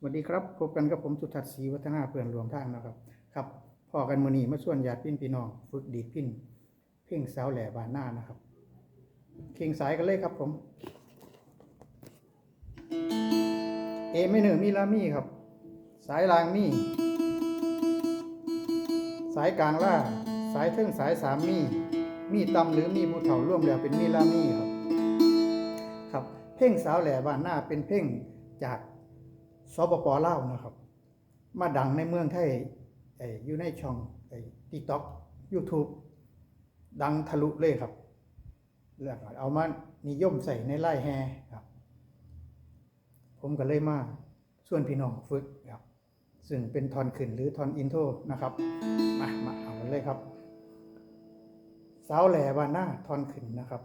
สวัสดีครับ พบกันกับผมสุทัศน์ศรีวัฒนาเพื่อนรวมทางนะครับ ครับพอกันมือนี้มาส่วนญาติพี่พี่น้องฝึกดีดพินเพ่งสาวแหล่บานหน้านะครับเข่งสายกันเลยครับผม เอไม่เหนือมีลามี่ครับ สายรางมี สายกลางล่า สายเทิงสายสามมี มีตำหรือมีภูเถาร่วมแล้วเป็นมีลามี่ครับ ครับ เพ่งสาวแหล่บ้านหน้าเป็นเพ่งจาก สปปลาวนะครับ มาดังในเมืองไทยอยู่ในช่องไอ้ติ๊กต็อกยูทูบดังทะลุเลยครับแล้วเอามานิยมใส่ในไล่แฮครับ ผมก็เลยมาส่วนพี่น้องฝึกครับ ซึ่งเป็นทอนขึ้นหรือทอนอินโทรนะครับ มามาเอาเลยครับสาวแหล่บานหน้าทอนขึ้นนะครับ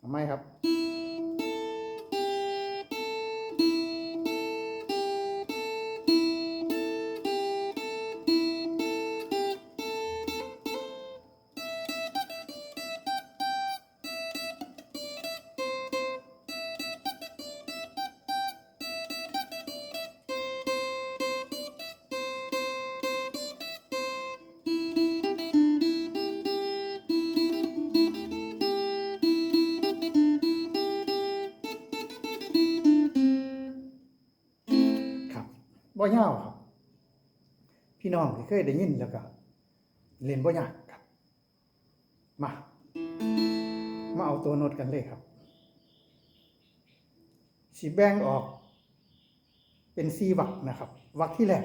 ทำไมครับ บ่ยาวครับ พี่น้องที่เคยได้ยินแล้วก็เล่นบ่ยากครับ มา มาเอาตัวโน้ตกันเลยครับสีแบ่งออก เป็นสีวักนะครับวักที่แรก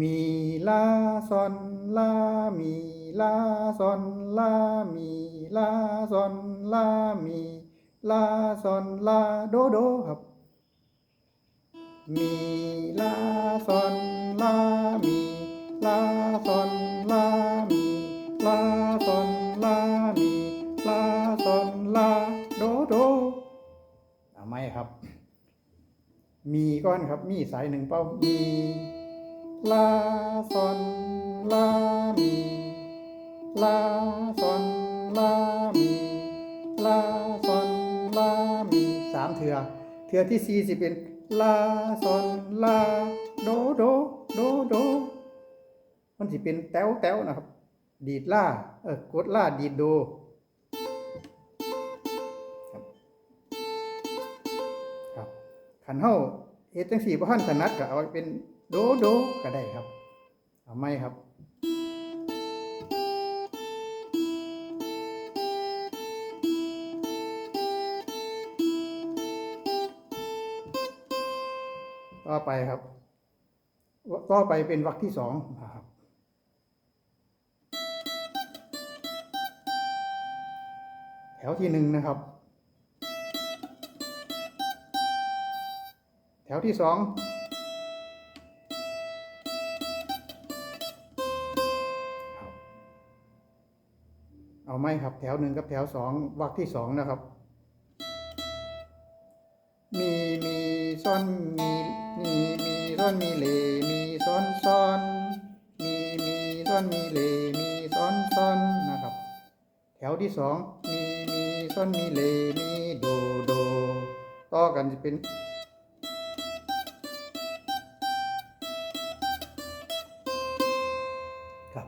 มีลาซอนลามีลาซอนลามีลาซอนลามีลาซอนลาโดโดครับ มีลาซอนลามีลาซอนลามีลาซอนลามีลาซอนลาโดโดเอาไหมครับ มีก้อนครับ มีสายหนึ่งเป้ามีลาซอนลามีลาซอนลามีลาซอนลามีสามเถื่อเถื่อที่สี่สิเป็น ลาซอนลาโดโดโดโดมันสิเป็นแต้วแต้วนะครับ ดีดล่าเออกดล่าดีดโดครับขันเฮาเฮ็ดจังสี่บ่ทันถนัดก็เอาเป็นโดโดก็ได้ครับ เอาไหมครับ ต่อไปครับ ต่อไปเป็นวรรคที่สองนะครับแถวที่หนึ่งนะครับ แถวที่สองเอาไหมครับ แถวหนึ่งกับแถวสองวรรคที่สองนะครับ ซ้อนมีมีมีซ้อนมีเลมีซ้อนซ้อนมีมีซ้อนมีเลมีซ้อนซ้อนนะครับ แถวที่สองมีมีซ้อนมีเลมีโดโดต่อกันจะเป็นครับ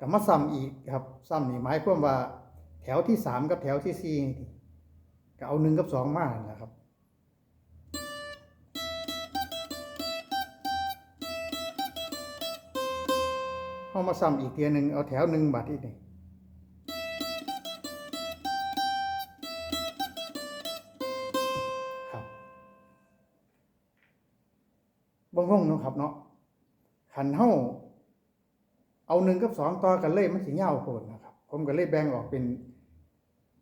กับมาซ้ำอีกครับซ้ำนี่หมายความว่า แถวที่สามกับแถวที่สี่ก็เอาหนึ่งกับสองมาแหละครับ เข้ามาซ้ำอีกเทียหนึ่งเอาแถวหนึ่งบาทที่นี่ครับบ่งงเนาะครับเนาะขันเฮาเอาหนึ่งกับสองต่อกันเลยมันสิยาวโพดนะครับ ผมก็เลยแบ่งออกเป็น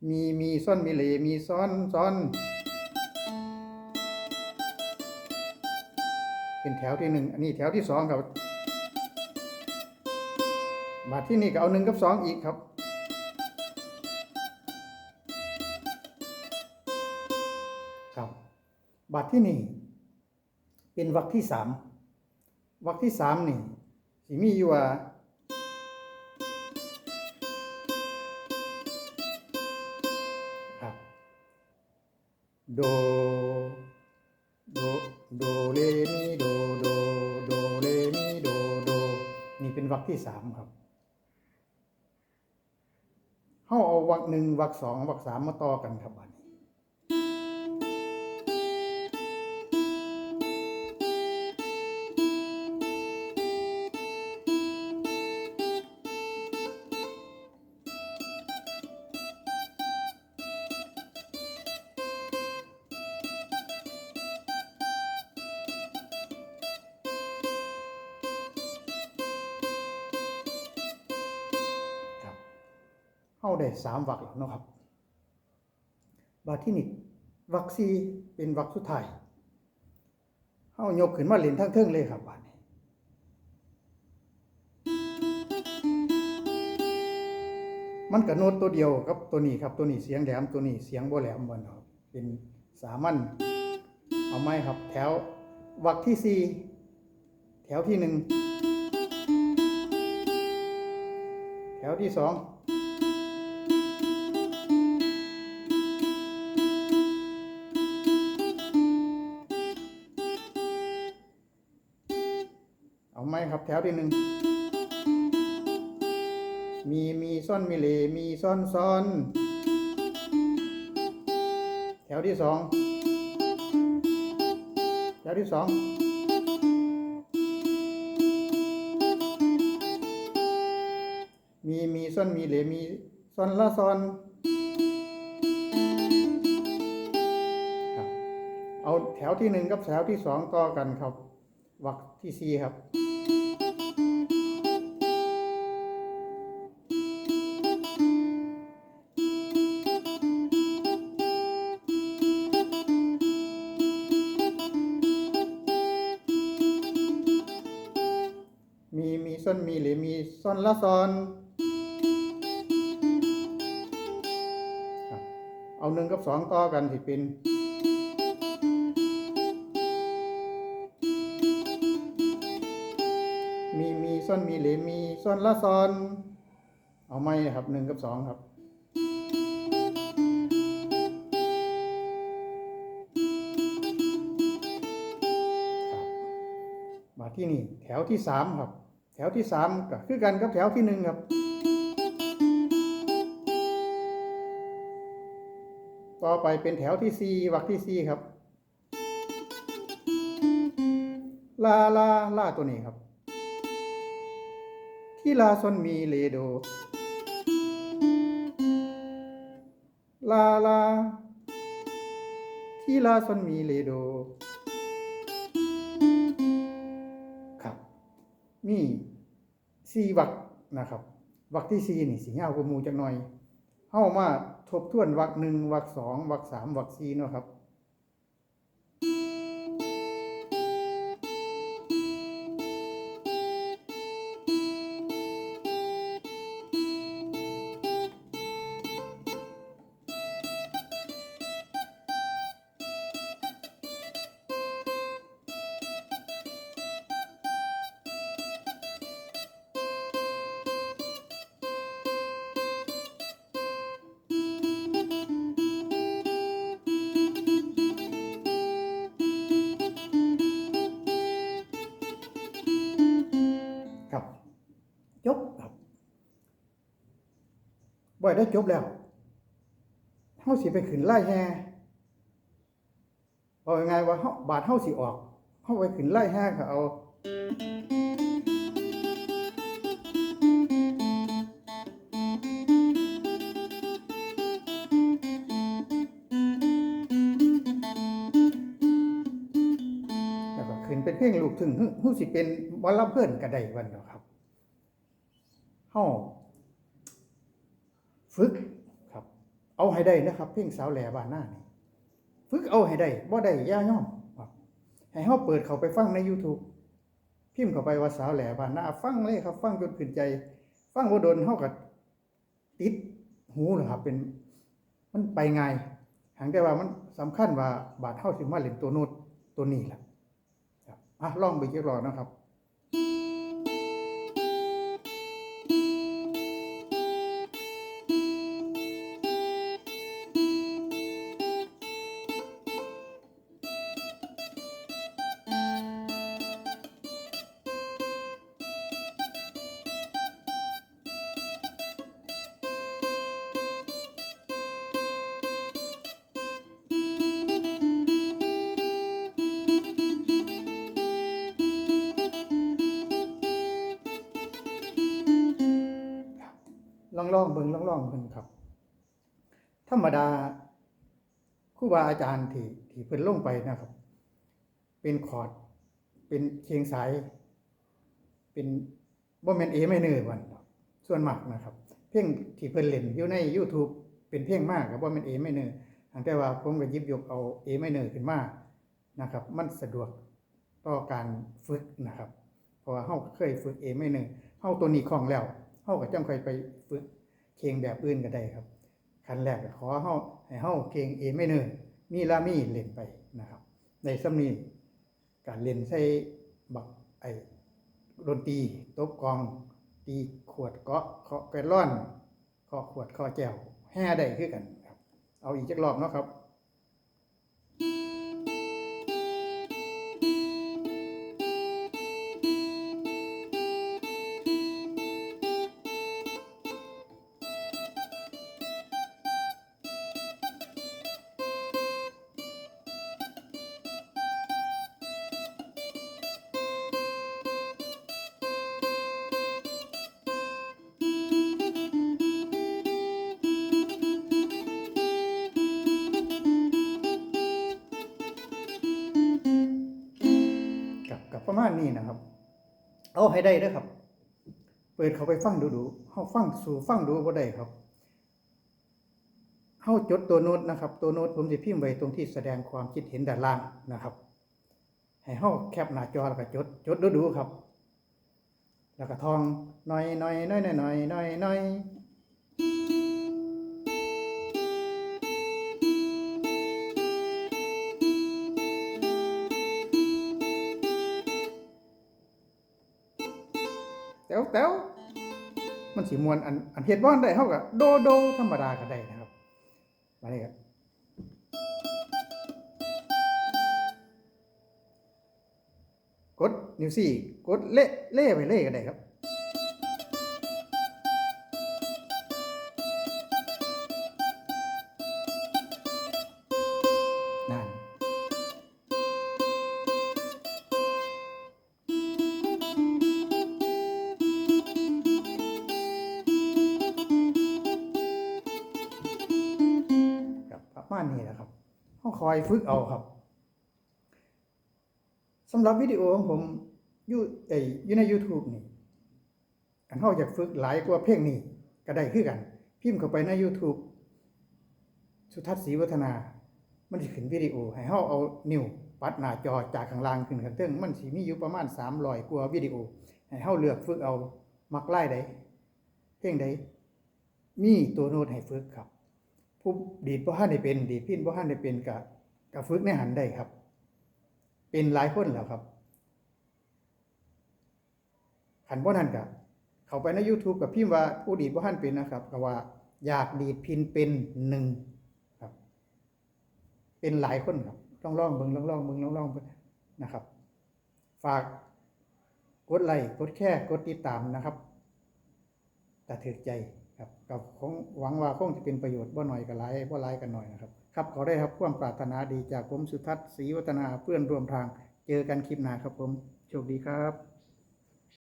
มีมีซ้อนมีเลมีซ้อนซ้อน เป็นแถวที่หนึ่งอันนี้แถวที่สองครับ บาทที่นี่ก็เอาหนึ่งกับสองอีกครับ ครับ บาทที่นี่ เป็นวรรคที่สามวรรคที่สามนี่สิมีอยู่ว่าครับ โด โด โดเรมีโด โด โดเรมีโด โด นี่เป็นวรรคที่สามครับเฮาเอา วักหนึ่งวักสองวักสามมาต่อกันครับบัด ได้สามวักแล้วเนาะครับบาที่นี่วักซีเป็นวักสุดท้ายเข้ายกขึ้นมาเล่นทั้งเทิงเลยครับบาดนี้มันกับโน้ตตัวเดียวกับตัวนี้ครับตัวนี้เสียงแหลมตัวนี้เสียงบ่แหลมบ่เนาะเป็นสามัญเอาไหมครับ แถววักที่สี่แถวที่หนึ่งแถวที่สอง ครับ แถวที่หนึ่งมีมีซ่อนมีเลมีซ่อนซ่อน แถวที่สองแถวที่สองมีมีซ่อนมีเหลมีซ่อนละซ่อนครับเอาแถวที่หนึ่งกับแถวที่สองต่อกันครับวรรคที่สี่ครับ ซ่อนมีเหลมีซ่อนละซ่อน เอาหนึ่งกับสองต่อกันสิเป็นมีมีซ่อนมีเหลมีซ่อนละซ่อน เอาไม่ครับหนึ่งกับสองครับครับมาที่นี่แถวที่สามครับ แถวที่สามก็คือกันกับแถวที่หนึ่งครับ ต่อไปเป็นแถวที่สี่วรรคที่สี่ครับ ลาลาลาตัวนี้ครับ ที่ลาซอนมีเลโด ลาลาที่ลาซอนมีเลโด มีสี่วักนะครับวักที่สี่นี่สีเงากว่ามูจักหน่อยเข้ามาทบทวนวักหนึ่งวักสองวักสามวักสี่เนาะครับ บ่ได้จบแล้วเฮาสิไปขึ้นไล่แฮบอกยังไงว่าเฮาบาทเฮาสิออกเฮาไปขึ้นไล่แฮก็เอาขึ้นเป็นเพลงลูกถึงฮึฮู้สิเป็นบอลลำเพื่อนก็ได้วันเนาะครับเฮาฝึกครับ เอาให้ได้นะครับ เพลงสาวแหล่บ้านหน้านี่ฝึกเอาให้ได้บ่ได้ย่าย่อมครับให้เฮาเปิดเขาไปฟังใน YouTube พิมพ์เข้าไปว่าสาวแหล่บ้านหน้าฟังเลยครับ ฟังจนขึ้นใจ ฟังบ่โดนเฮาก็ติดหูนะครับ เป็นมันไปไงหางแต่ว่ามันสำคัญว่าบาดเฮาสิมาเล่นตัวโน้ตตัวนี้ล่ะครับอะลองไปเช็ครอนะครับ องลองเบิงล่องล่องเบิ่งครับ ธรรมดาครูบาอาจารย์ที่ที่เพิ่นลงไปนะครับ เป็นคอร์ดเป็นเคียงสาย เป็นบ่แมนเอไม่เนอร์วันดอกส่วนมากนะครับ เพลงที่เพิ่นเล่นอยู่ใน YouTube เป็นเพลงมากกับบ่แมนเอไม่เนอร์แต่ว่าผมก็ยิบยกเอาเอไม่เนอร์ขึ้นมานะครับ มันสะดวกต่อการฝึกนะครับ เพราะว่าเฮาเคยฝึกเอไม่เนอร์เฮาตัวนี้คล่องแล้วเฮาก็จังค่อยไปฝึก เคียงแบบอื่นก็ได้ครับขั้นแรกก็ขอเฮาให้เฮาเคียงเอไม่เนิ่นมีลามีเล่นไปนะครับ ในสำนีการเล่นใส่บักไอ้ดนตรีตบกอง ตีขวดเกาะเคาะแกลอนเคาะขวดเคาะแจวแห่ได้คือกันครับ เอาอีกจักรอบเนาะครับ เอาให้ได้เด้อครับ เปิดเขาไปฟังดูดูๆเขาฟังสู่ฟังดูบ่ได้ครับเขาจดตัวโน้ตนะครับ ตัวโน้ตผมจะพิมพ์ไว้ตรงที่แสดงความคิดเห็นด้านล่างนะครับให้เขาแคปหน้าจอแล้วก็จดจดดูดูๆครับ แล้วก็ท่องหน่อยน้อยหน่อยน้อยหน่อยหน่อยหน่อย แต๋วแต๋วมันสีมวนอันอันเฮ็ดบ่อนได้เฮาก็โดโดธรรมดาก็ได้นะครับมาเลยครับกดนิ้วสี่กดเล่เล่ไปเล่ก็ได้ครับ ณนี้แหละครับต้องคอยฝึกเอาครับสำหรับวิดีโอของผมอยู่ไอยอยู่ใน YouTube นี่อันเขาอยากฝึกหลายกว่าเพลงนี้ก็ได้คือกัน พิมพ์เข้าไปใน YouTube สุทัศน์ศรีวัฒนา มันสิขึ้นวิดีโอ ให้เฮาเอานิ้วปัดหน้าจอจากข้างล่างขึ้นข้างเทิงมันสิมีอยู่ประมาณ300กว่าวิดีโอ ให้เฮาเลือกฝึกเอามักไล่ใดเพลงใดมีตัวโน้ตให้ฝึกครับ ผู้ดีดบ่ทันได้เป็น ดีดพินบ่ทันได้เป็นก็ก็ฝึกในหันได้ครับ เป็นหลายคนแล้วครับขันบ่นั้นก็เข้าไปใน YouTube กับพิมพ์ว่าผู้ดีดบ่ทันเป็นนะครับก็ว่าอยากดีดพินเป็นหนึ่งครับ เป็นหลายคนครับลองลองเบิ่งลองลองเบิ่งลองลองๆเบิ่งนะครับ ฝากกดไลค์กดแชร์กดติดตามนะครับ แต่ถือใจ ครับกับของหวังว่าคงจะเป็นประโยชน์บ่หน่อยกับหลายบ่หลายกันหน่อยนะครับครับขอได้ครับความปรารถนาดีจากผมสุทัศน์ศรีวัฒนาเพื่อนร่วมทาง เจอกันคลิปหน้าครับผมโชคดีครับ